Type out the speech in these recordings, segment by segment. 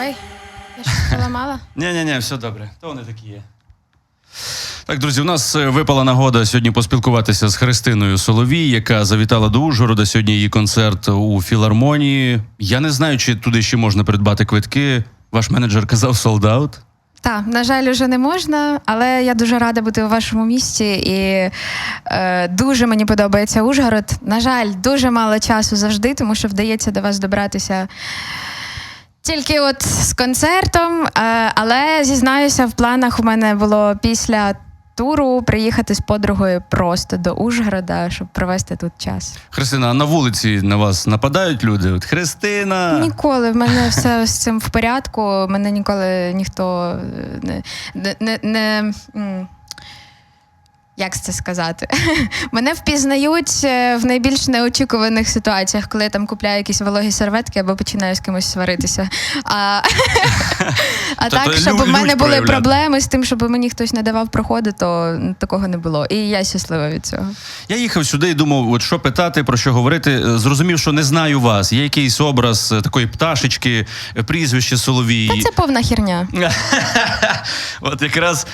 Ой, я щось поламала. Ні, ні, ні, все добре. То вони такі є. Так, друзі, у нас е, випала нагода сьогодні поспілкуватися з Христиною Соловій, яка завітала до Ужгорода. Сьогодні її концерт у філармонії. Я не знаю, чи туди ще можна придбати квитки. Ваш менеджер казав солдаут. Так, на жаль, уже не можна, але я дуже рада бути у вашому місті і е, дуже мені подобається Ужгород. На жаль, дуже мало часу завжди, тому що вдається до вас добратися. Тільки от з концертом, е, але зізнаюся, в планах у мене було після туру приїхати з подругою просто до Ужгорода, щоб провести тут час. Христина, а на вулиці на вас нападають люди? От Христина. Ніколи в мене все з цим в порядку. Мене ніколи ніхто е, не. не, не, як це сказати? Мене впізнають е, в найбільш неочікуваних ситуаціях, коли я там купляю якісь вологі серветки або починаю з кимось сваритися. а Тобто так, щоб у мене були проявляти. проблеми з тим, щоб мені хтось не давав проходи, то такого не було. І я щаслива від цього. Я їхав сюди і думав, от що питати, про що говорити. Е, Зрозумів, що не знаю вас. Є якийсь образ е, такої пташечки, е, прізвище Соловій. Та це повна херня. От якраз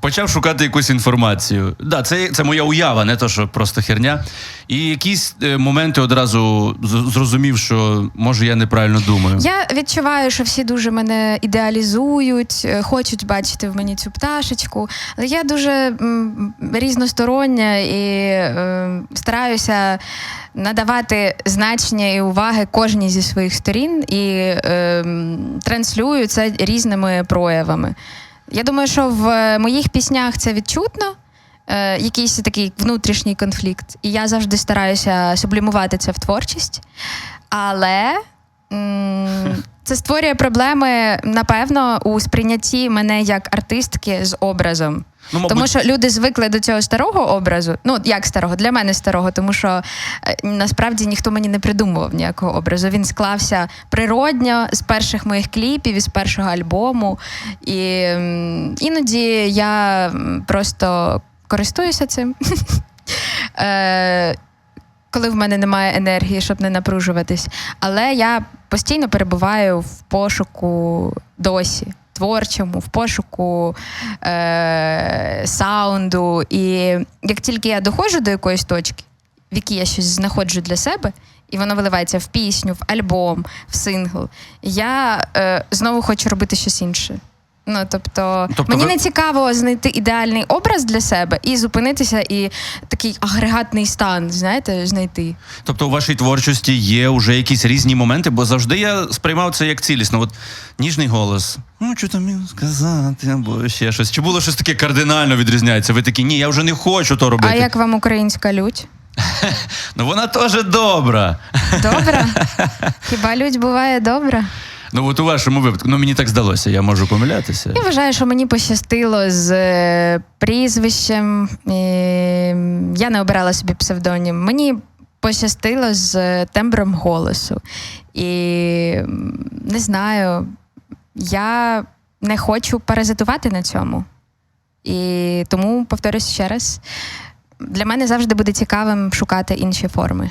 почав шукати якусь інформацію. Да, це, це моя уява, не то, що просто херня. І якісь моменти одразу зрозумів, що може я неправильно думаю. Я відчуваю, що всі дуже мене ідеалізують, е, хочуть бачити в мені цю пташечку. Але я дуже різностороння і е, стараюся надавати значення і уваги кожній зі своїх сторін і е, транслюю це різними проявами. Я думаю, що в моїх піснях це відчутно. Якийсь такий внутрішній конфлікт. І я завжди стараюся сублімувати це в творчість. Але це створює проблеми, напевно, у сприйнятті мене як артистки з образом. Ну, мабуть- Тому що люди звикли до цього старого образу. Ну, як старого, для мене старого, тому що е, насправді ніхто мені не придумував ніякого образу. Він склався природньо з перших моїх кліпів, із першого альбому. І іноді я просто користуюся цим. Коли в мене немає енергії, щоб не напружуватись. Але я постійно перебуваю в пошуку досі. Творчому, в пошуку е- саунду. І як тільки я доходжу до якоїсь точки, в якій я щось знаходжу для себе, і воно виливається в пісню, в альбом, в сингл, я е- знову хочу робити щось інше. Ну, тобто, Тобто мені ви- не цікаво знайти ідеальний образ для себе і зупинитися, і такий агрегатний стан, знаєте, знайти. Тобто у вашій творчості є вже якісь різні моменти, бо завжди я сприймав це як цілісно. От ніжний голос. Ну, що там сказати, або ще щось. Чи було щось таке кардинально відрізняється? Ви такі, ні, я вже не хочу то робити. А як вам українська лють? Ну вона теж добра. Добра? Хіба лють буває добра? Ну от у вашому випадку, ну мені так здалося, я можу помилятися. Я вважаю, що мені пощастило з е, прізвищем. Я не обирала собі псевдонім. Мені пощастило з тембром голосу. І не знаю, я не хочу паразитувати на цьому. І тому, повторюсь ще раз, для мене завжди буде цікавим шукати інші форми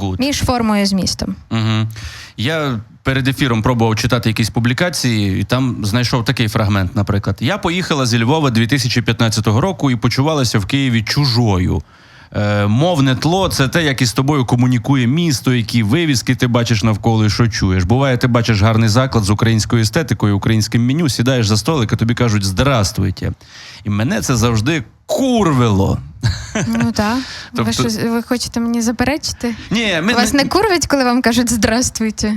Гуд. між формою і змістом. Угу. Я перед ефіром пробував читати якісь публікації, і там знайшов такий фрагмент, наприклад. Я поїхала зі Львова 2015 року і почувалася в Києві чужою. Е, мовне тло це те, як із тобою комунікує місто, які вивіски ти бачиш навколо і що чуєш. Буває, ти бачиш гарний заклад з українською естетикою, українським меню, сідаєш за столик, а тобі кажуть «Здравствуйте». І мене це завжди курвило. Ну так. Ви, Тобто- щось- ви хочете мені заперечити? Ні, ми, Вас не курвить, коли вам кажуть здравствуйте.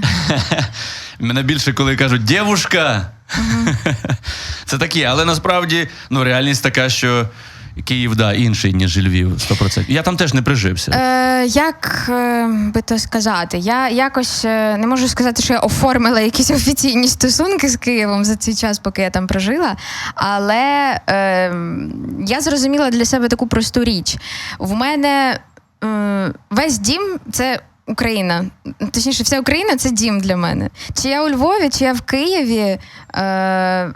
Мене більше коли кажуть дівушка. Це такі, але насправді ну, реальність така, що Київ да, інший, ніж Львів, 100%. Я там теж не прижився. Е, як е, би то сказати? Я якось е, не можу сказати, що я оформила якісь офіційні стосунки з Києвом за цей час, поки я там прожила. Але е, я зрозуміла для себе таку просту річ. В мене е, весь дім це. Україна, точніше, вся Україна це дім для мене. Чи я у Львові, чи я в Києві, е,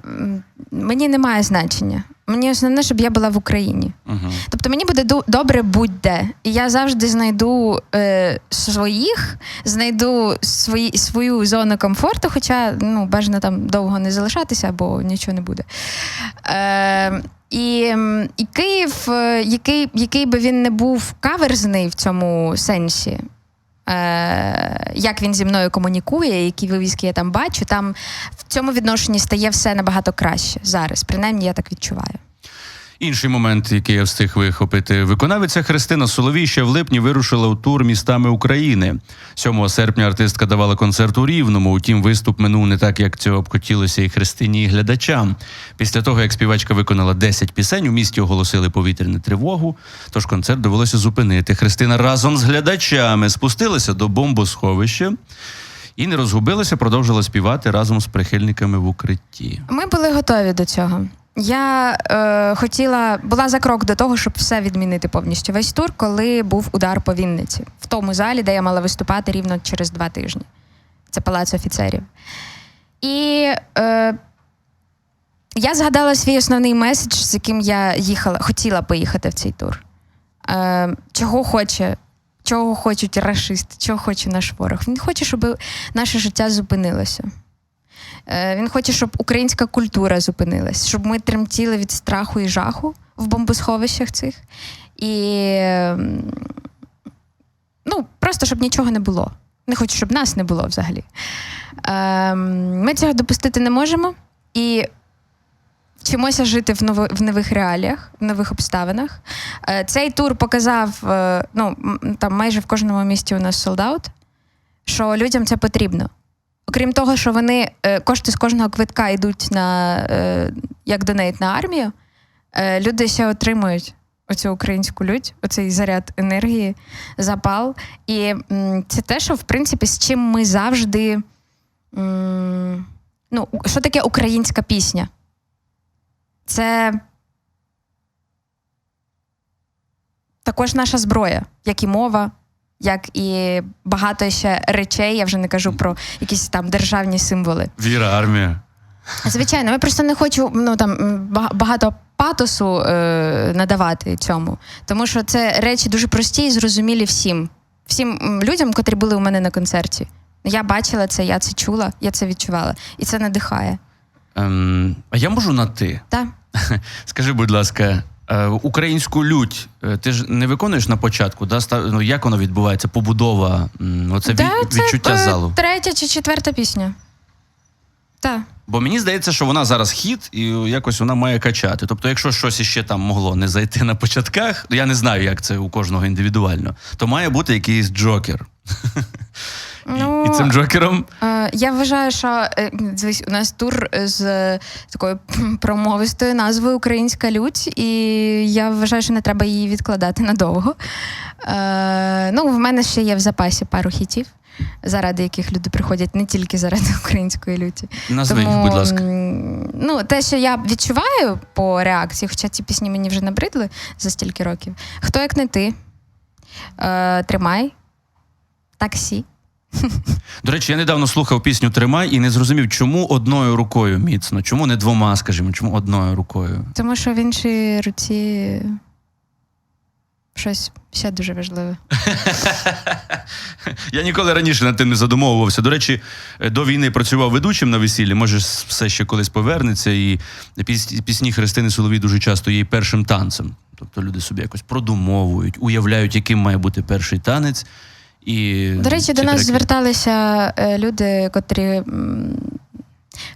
мені немає значення. Мені основне, щоб я була в Україні. Угу. Тобто мені буде добре будь-де. І я завжди знайду е, своїх, знайду свої, свою зону комфорту, хоча ну, бажано там довго не залишатися, бо нічого не буде. Е, і, і Київ, е, який, який би він не був каверзний в цьому сенсі. Е, як він зі мною комунікує, які вивіски я там бачу, там в цьому відношенні стає все набагато краще зараз. Принаймні, я так відчуваю. Інший момент, який я встиг вихопити, виконавиця Христина Соловій ще в липні вирушила у тур містами України. 7 серпня артистка давала концерт у Рівному. Утім, виступ минув не так, як цього б хотілося і Христині, і глядачам. Після того, як співачка виконала 10 пісень, у місті оголосили повітряну тривогу. Тож концерт довелося зупинити. Христина разом з глядачами спустилася до бомбосховища і не розгубилася, продовжила співати разом з прихильниками в укритті. Ми були готові до цього. Я е, хотіла, була за крок до того, щоб все відмінити повністю весь тур, коли був удар по Вінниці, в тому залі, де я мала виступати рівно через два тижні. Це палац офіцерів. І е, я згадала свій основний меседж, з яким я їхала, хотіла поїхати в цей тур. Е, чого хоче, чого хочуть рашисти, чого хоче наш ворог. Він хоче, щоб наше життя зупинилося. Е, Він хоче, щоб українська культура зупинилась, щоб ми тремтіли від страху і жаху в бомбосховищах цих. І ем, ну, просто щоб нічого не було. Не хочу, щоб нас не було взагалі. Ем, Ми цього допустити не можемо і вчимося жити в, нови, в нових реаліях, в нових обставинах. Е, Цей тур показав е, ну, там майже в кожному місті у нас солдат, що людям це потрібно. Окрім того, що вони е, кошти з кожного квитка йдуть на е, як донейт на армію, е, люди ще отримують оцю українську лють, оцей заряд енергії, запал. І це те, що в принципі з чим ми завжди. Ну, що таке українська пісня? Це також наша зброя, як і мова, як і багато ще речей. Я вже не кажу про якісь там державні символи. Віра, армія. Звичайно, ми просто не хочу ну, там, багато патосу е, надавати цьому, тому що це речі дуже прості і зрозумілі всім. Всім людям, котрі були у мене на концерті. Я бачила це, я це чула, я це відчувала. І це надихає. Ем, а я можу на ти? Так? Скажи, будь ласка, українську лють е, ти ж не виконуєш на початку, да? ну, як воно відбувається? Побудова, оце Да, від, відчуття е, залу. Третя чи четверта пісня. Так. Бо мені здається, що вона зараз хіт і якось вона має качати. Тобто, якщо щось іще там могло не зайти на початках, я не знаю, як це у кожного індивідуально, то має бути якийсь джокер. І- Ну, і цим джокером Е, Я вважаю, що е, дивись, у нас тур з такою промовистою назвою Українська лють, і я вважаю, що не треба її відкладати надовго. Е, ну, в мене ще є в запасі пару хітів, заради яких люди приходять не тільки заради української люті. назви, їх, будь ласка. Ну, те, що я відчуваю по реакції, хоча ці пісні мені вже набридли за стільки років. Хто як не ти? Е, Тримай. Таксі. До речі, я недавно слухав пісню Тримай і не зрозумів, чому одною рукою міцно, чому не двома, скажімо, чому одною рукою. Тому що в іншій руці щось ще дуже важливе. Я ніколи раніше над тим не задумовувався. До речі, е, до війни працював ведучим на весіллі, може, все ще колись повернеться. І пісні Христини Соловій дуже часто є і першим танцем. Тобто люди собі якось продумовують, уявляють, яким має бути перший танець. І До речі, до нас треки- зверталися е, люди, котрі.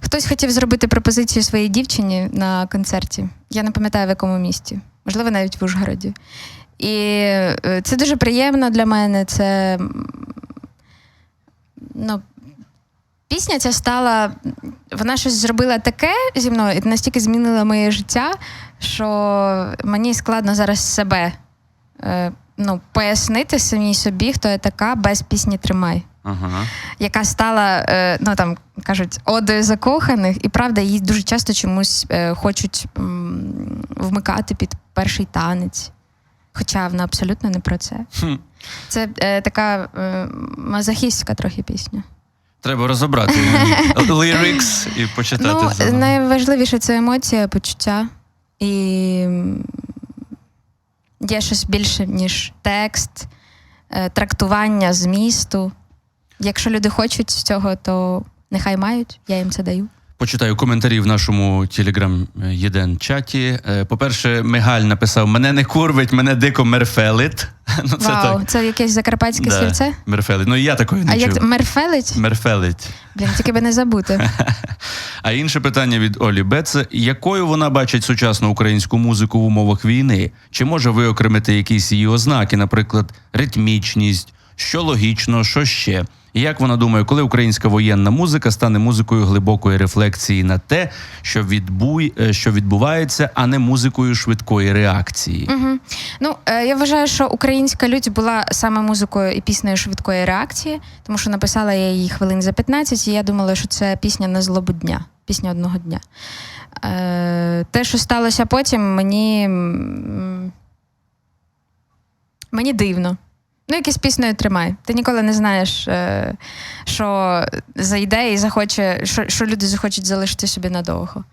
Хтось хотів зробити пропозицію своїй дівчині на концерті. Я не пам'ятаю в якому місті, можливо, навіть в Ужгороді. І е, це дуже приємно для мене. Це ну, пісня ця стала. Вона щось зробила таке зі мною, і настільки змінила моє життя, що мені складно зараз себе е, ну, пояснити самій собі, хто я така, без пісні Тримай. Ага. Яка стала, е, ну там кажуть, одою закоханих, і правда, її дуже часто чомусь е, хочуть вмикати під перший танець. Хоча вона абсолютно не про це. Хм. Це е, така е, мазохістська трохи пісня. Треба розібрати лірикс і почитати. Ну, заново. найважливіше це емоція, почуття. І є щось більше, ніж текст, е, трактування змісту. Якщо люди хочуть цього, то нехай мають, я їм це даю. Почитаю коментарі в нашому телеграм єден чаті. Е, По-перше, Мигаль написав: мене не курвить, мене дико мерфелить. Ну, це Вау, так. це якесь закарпатське Да, слівце? Мерфелить. Ну, і я такої не А чув. як мерфелить? Мерфелить. Блін, тільки би не забути. А інше питання від Олі Беце: якою вона бачить сучасну українську музику в умовах війни? Чи може виокремити якісь її ознаки, наприклад, ритмічність, що логічно, що ще? І як вона думає, коли українська воєнна музика стане музикою глибокої рефлексії на те, що, відбуй, е, що відбувається, а не музикою швидкої реакції? Угу. Ну, е, я вважаю, що українська лють була саме музикою і піснею швидкої реакції, тому що написала я її хвилин за 15, і я думала, що це пісня на злобу дня, пісня одного дня. Е, те, що сталося потім, мені. Мені дивно. Ну, якесь піснею тримай. Ти ніколи не знаєш, е, що зайде і захоче, що, що люди захочуть залишити собі надовго.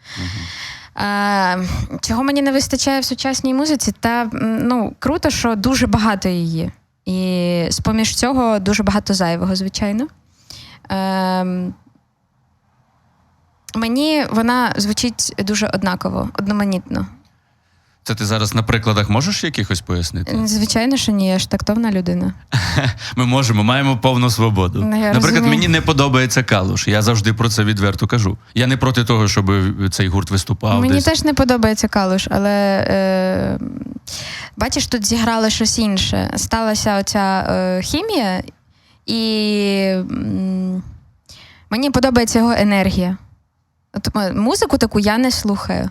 Е, чого мені не вистачає в сучасній музиці? Та ну, круто, що дуже багато її. І з-поміж цього дуже багато зайвого, звичайно. Е, мені вона звучить дуже однаково, одноманітно. Це ти зараз на прикладах можеш якихось пояснити? Звичайно, що ні, я ж тактовна людина. Ми можемо, маємо повну свободу. Ну, Наприклад, розумію. мені не подобається калуш. Я завжди про це відверто кажу. Я не проти того, щоб цей гурт виступав. Мені десь. теж не подобається калуш, але е, бачиш, тут зіграло щось інше. Сталася оця е, хімія, і м, мені подобається його енергія. От, музику таку я не слухаю.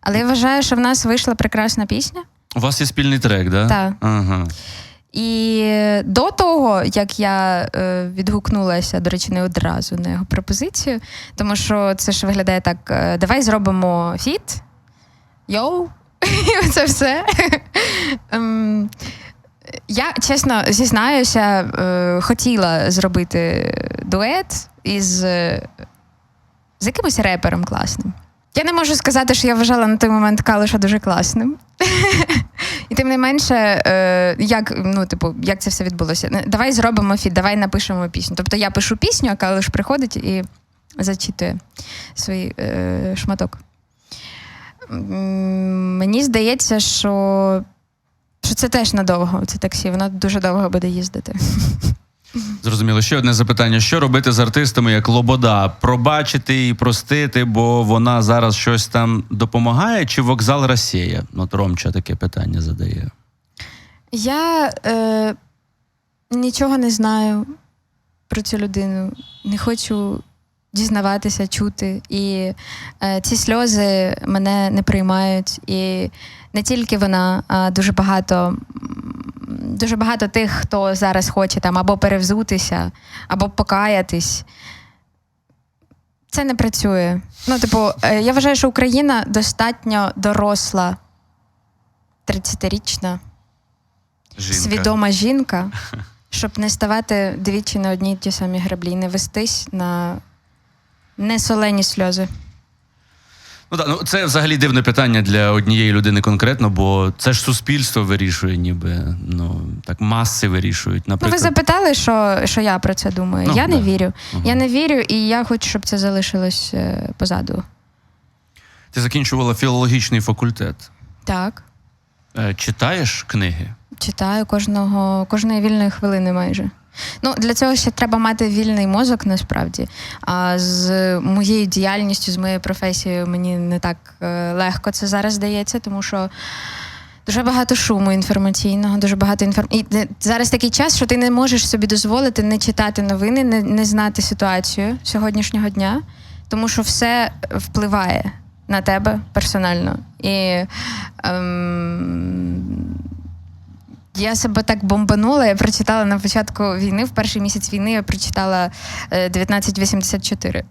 Але я вважаю, що в нас вийшла прекрасна пісня. У вас є спільний трек, да? Так. Ага. І до того, як я е, відгукнулася, до речі, не одразу на його пропозицію, тому що це ж виглядає так: е, давай зробимо фіт, йоу, і це все. Ем, я чесно зізнаюся, е, хотіла зробити дует із з якимось репером класним. Я не можу сказати, що я вважала на той момент Калиша дуже класним. І тим не менше, е, як, ну, типу, як це все відбулося? Давай зробимо фіт, давай напишемо пісню. Тобто я пишу пісню, а Калиш приходить і зачитує свій е, шматок. Мені здається, що, що це теж надовго, це таксі, воно дуже довго буде їздити. Зрозуміло. Ще одне запитання: що робити з артистами як Лобода? Пробачити і простити, бо вона зараз щось там допомагає, чи вокзал Росія? От Ромча таке питання задає. Я е, нічого не знаю про цю людину, не хочу дізнаватися, чути. І е, ці сльози мене не приймають. І не тільки вона, а дуже багато. Дуже багато тих, хто зараз хоче там або перевзутися, або покаятись. Це не працює. Ну, типу, е, я вважаю, що Україна достатньо доросла, 30-річна, Жінка. свідома жінка, щоб не ставати двічі на одній й ті самі граблі не вестись на несолені сльози. Ну, да, ну це взагалі дивне питання для однієї людини конкретно, бо це ж суспільство вирішує, ніби ну так маси вирішують. Ну, ви запитали, що, що я про це думаю. Ну, я не вірю. Мгм. Я не вірю, і я хочу, щоб це залишилось е, позаду. ти закінчувала філологічний факультет. Так. Е, Читаєш книги? Читаю кожного, кожної вільної хвилини майже. Ну, для цього ще треба мати вільний мозок насправді. А з моєю діяльністю, з моєю професією, мені не так е, легко це зараз здається, тому що. Дуже багато шуму інформаційного, дуже багато інформ... І зараз такий час, що ти не можеш собі дозволити не читати новини, не, не знати ситуацію сьогоднішнього дня, тому що все впливає на тебе персонально. І ем, я себе так бомбанула. Я прочитала на початку війни, в перший місяць війни я прочитала е, 1984.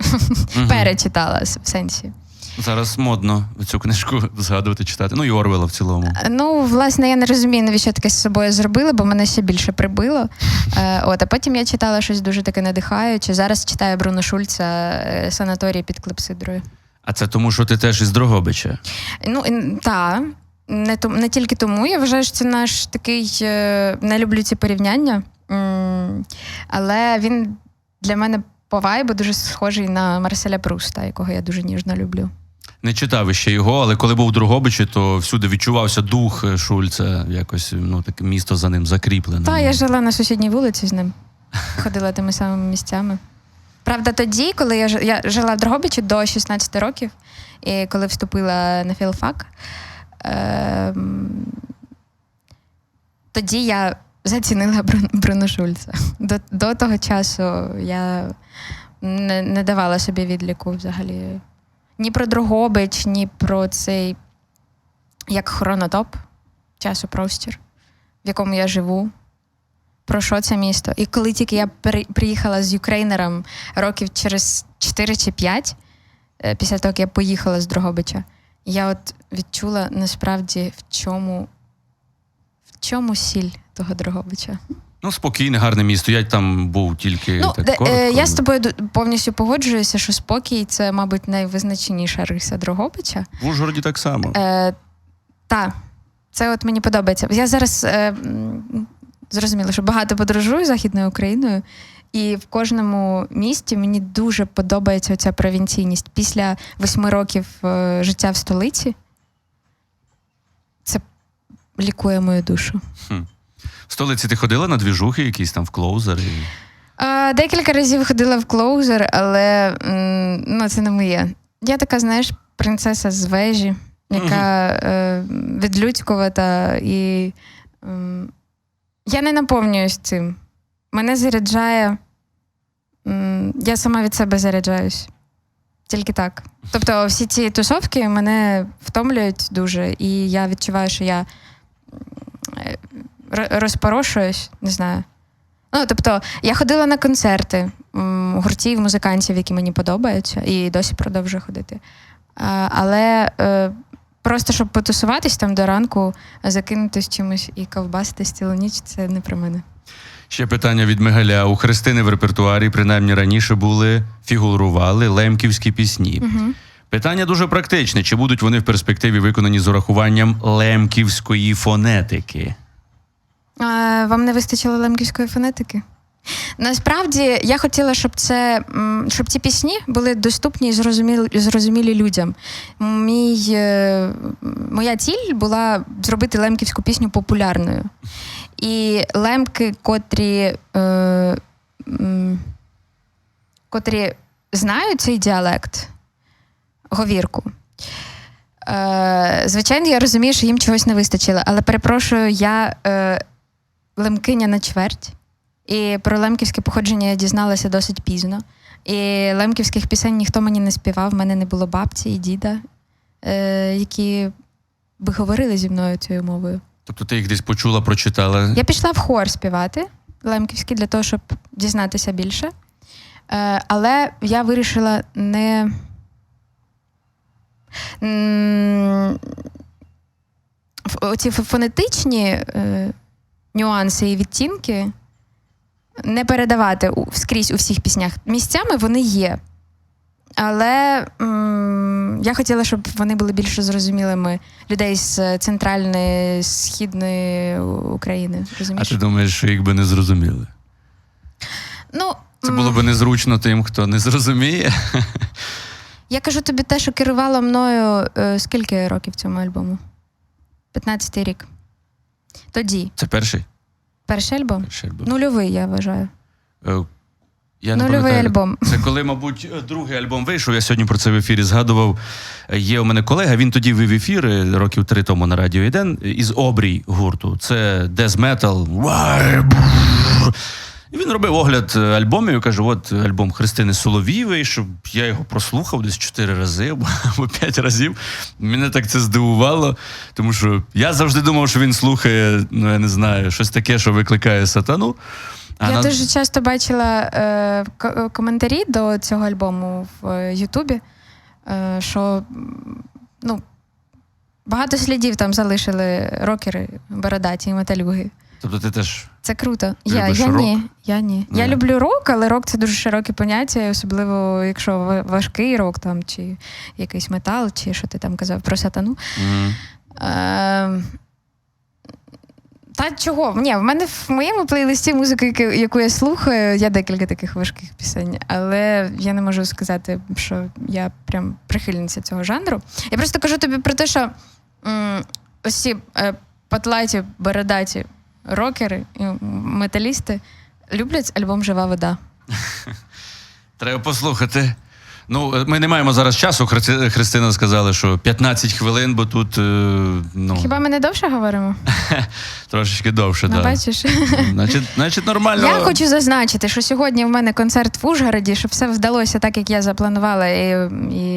Мгм. Перечитала в сенсі. Зараз модно цю книжку згадувати, читати. Ну і Орвела в цілому. Ну, власне, я не розумію, навіщо таке з собою зробила, бо мене ще більше прибило. Е, от, а потім я читала щось дуже таке надихаюче. Зараз читаю Бруно Шульца е, санаторій під клепсидрою. А це тому, що ти теж із Дрогобича. Ну, так. Не, том- не тільки тому, я вважаю, що це наш такий. е, Не люблю ці порівняння. Але він для мене по вайбу дуже схожий на Марселя Пруста, якого я дуже ніжно люблю. Не читав ще його, але коли був у Дрогобичі, то всюди відчувався дух Шульца, якось ну, таке місто за ним закріплене. Та я жила на сусідній вулиці з ним, ходила тими самими місцями. Правда, тоді, коли я, я жила в Дрогобичі до 16 років, і коли вступила на філфак, ем, тоді я зацінила Брун- Бруно Шульца. До, до того часу я не, не давала собі відліку взагалі ні про Дрогобич, ні про цей як хронотоп, часопростір, в якому я живу. Про що це місто? І коли тільки я приїхала з Юкрейнером років через 4 чи 5, е, після того, як я поїхала з Дрогобича, я от відчула насправді в чому, в чому сіль того Дрогобича. Ну, спокійне, гарне місто. Я там був тільки Ну, так де- коротко. е, я з тобою повністю погоджуюся, що спокій це, мабуть, найвизначеніша риса Дрогобича. В Ужгороді так само. Е, та, це от мені подобається. Я зараз е, зрозуміла, що багато подорожую Західною Україною, і в кожному місті мені дуже подобається ця провінційність. Після восьми років е, життя в столиці це лікує мою душу. В столиці ти ходила на двіжухи, якісь там в клоузери. Е, декілька разів ходила в клоузер, але ну, це не моє. Я така, знаєш, принцеса з вежі, яка е, відлюдькувата, і ем, я не наповнююсь цим. Мене заряджає. Я сама від себе заряджаюсь. Тільки так. Тобто, всі ці тусовки мене втомлюють дуже, і я відчуваю, що я розпорошуюсь, не знаю. Ну, тобто, я ходила на концерти гуртів, музикантів, які мені подобаються, і досі продовжую ходити. Але е, просто щоб потусуватись там до ранку, закинутись чимось і ковбаситись цілу ніч, це не про мене. Ще питання від Мигаля. У Христини в репертуарі, принаймні раніше, були фігурували лемківські пісні. Угу. Питання дуже практичне: чи будуть вони в перспективі виконані з урахуванням лемківської фонетики? А, вам не вистачило лемківської фонетики? Насправді я хотіла, щоб це щоб ці пісні були доступні і зрозумілі, зрозумілі людям. Мій, е, моя ціль була зробити лемківську пісню популярною. І лемки, котрі, е, котрі знають цей діалект, говірку. Е, звичайно, я розумію, що їм чогось не вистачило, але перепрошую, я е, лемкиня на чверть. І про лемківське походження я дізналася досить пізно. І лемківських пісень ніхто мені не співав, в мене не було бабці і діда, е, які би говорили зі мною цією мовою. Тобто ти їх десь почула, прочитала. Я пішла в хор співати лемківський для того, щоб дізнатися більше. Е, але я вирішила не. Оці фонетичні е, нюанси і відтінки не передавати скрізь у всіх піснях. Місцями вони є. Але м, я хотіла, щоб вони були більш зрозумілими людей з центральної, східної України. А ти думаєш, що їх би не зрозуміли? Ну, Це було би незручно тим, хто не зрозуміє. я кажу тобі те, що керувало мною е, скільки років цьому альбому? 15-й рік. Тоді. Це перший? Перший альбом? перший альбом. Нульовий, я вважаю. Я не Нульовий пам'ятаю. альбом. Це коли, мабуть, другий альбом вийшов. Я сьогодні про це в ефірі згадував. Є у мене колега, він тоді вів ефір е, років три тому на Радіо 1 із обрій гурту. Це Metal. І він робив огляд альбомів і каже: от альбом Христини Соловієвої, щоб я його прослухав десь чотири рази або п'ять разів. Мене так це здивувало, тому що я завжди думав, що він слухає, ну я не знаю, щось таке, що викликає сатану. А я на- дуже часто бачила е, коментарі до цього альбому в е, Ютубі, е, що ну, багато слідів там залишили рокери, бородаті і металюги. Тобто ти теж. Це круто. Я, я рок? ні. Я ні. Я Ні. люблю рок, але рок це дуже широке поняття, особливо якщо ва- важкий рок, там, чи якийсь метал, чи що ти там казав про сатану. М. Е, та чого? Ні, в мене в моєму плейлисті музики, яку- я слухаю, є декілька таких важких пісень, але я не можу сказати, що я прям прихильниця цього жанру. Я просто кажу тобі про те, що м, ці е, патлаті, бородаті рокери і металісти люблять альбом Жива вода. Треба послухати. Ну, е, ми не маємо зараз часу. Христи- Христина сказала, що 15 хвилин, бо тут е, ну, Хіба ми не довше говоримо? трошечки довше. Ну, да. бачиш? Значить, значить, нормально. Я хочу зазначити, що сьогодні в мене концерт в Ужгороді, щоб все вдалося так, як я запланувала, і, і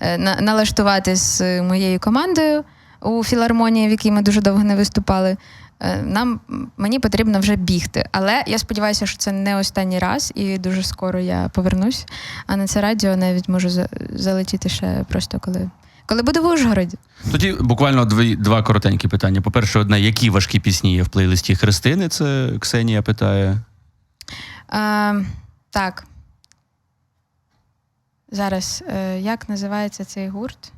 е, на, налаштувати з моєю командою у філармонії, в якій ми дуже довго не виступали. Е, Нам мені потрібно вже бігти. Але я сподіваюся, що це не останній раз, і дуже скоро я повернусь. А на це радіо навіть можу залетіти ще просто коли. Коли буду в Ужгороді. Тоді буквально дві, два коротенькі питання. По-перше, одне, які важкі пісні є в плейлисті Христини? Це Ксенія питає. Е, так. Зараз, е, як називається цей гурт?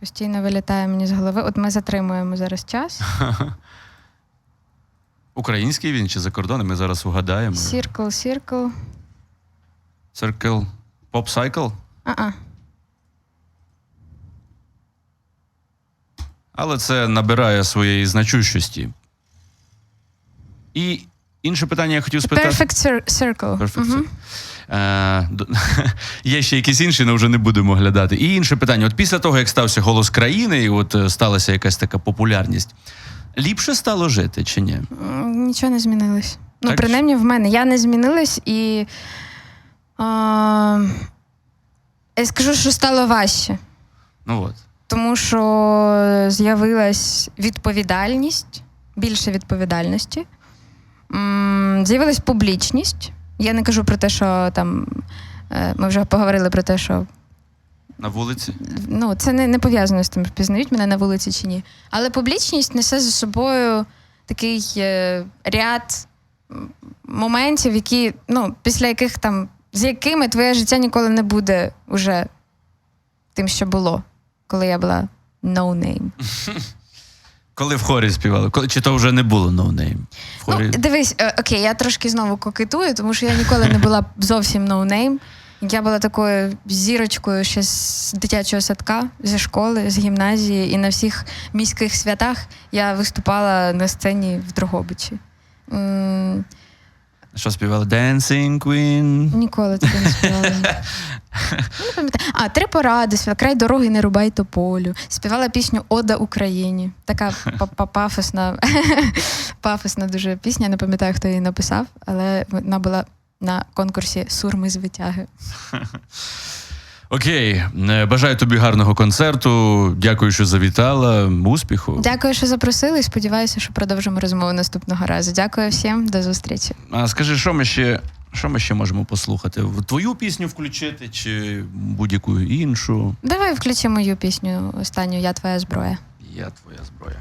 Постійно вилітає мені з голови. От ми затримуємо зараз час. Український він чи за кордоном? Ми зараз угадаємо. Circle, Circle. Circle Pop Cycle? А-а. Але це набирає своєї значущості. І інше питання я хотів спитати. Perfect Circle. Perfect Мгм. Е, Є ще якісь інші, але вже не будемо глядати. І інше питання: от після того, як стався голос країни, і от е, сталася якась така популярність, ліпше стало жити чи ні? Нічого не змінилось. Ну, Так принаймні в мене. Я не змінилась і. А, я скажу, що стало важче. Ну от. Тому що з'явилась відповідальність, більше відповідальності. З'явилась публічність. Я не кажу про те, що там е, ми вже поговорили про те, що На вулиці. ну, це не, не пов'язано з тим, впізнають мене на вулиці чи ні. Але публічність несе за собою такий е, ряд моментів, які, ну, після яких там, з якими твоє життя ніколи не буде уже тим, що було, коли я була no name. Коли в хорі співали, Коли- чи то вже не було no name? В хорі... Ну, дивись, е, окей, я трошки знову кокетую, тому що я ніколи не була зовсім no name. Я була такою зірочкою ще з дитячого садка, зі школи, з гімназії, і на всіх міських святах я виступала на сцені в Дрогобичі. М, Що співали? Dancing Queen. Ніколи таке не співала. Ну, Не пам'ятаю. А, три поради, співала край дороги не рубай тополю. Співала пісню Ода Україні. Така па- па- пафосна, пафосна дуже пісня. Не пам'ятаю, хто її написав, але вона була на конкурсі Сурми з витяги. Окей, Е, бажаю тобі гарного концерту. Дякую, що завітала. Успіху. Дякую, що запросили. Сподіваюся, що продовжимо розмову наступного разу. Дякую всім, до зустрічі. А скажи, що ми ще, що ми ще можемо послухати? Твою пісню включити чи будь-яку іншу? Давай включимо мою пісню останню Я твоя зброя. Я твоя зброя.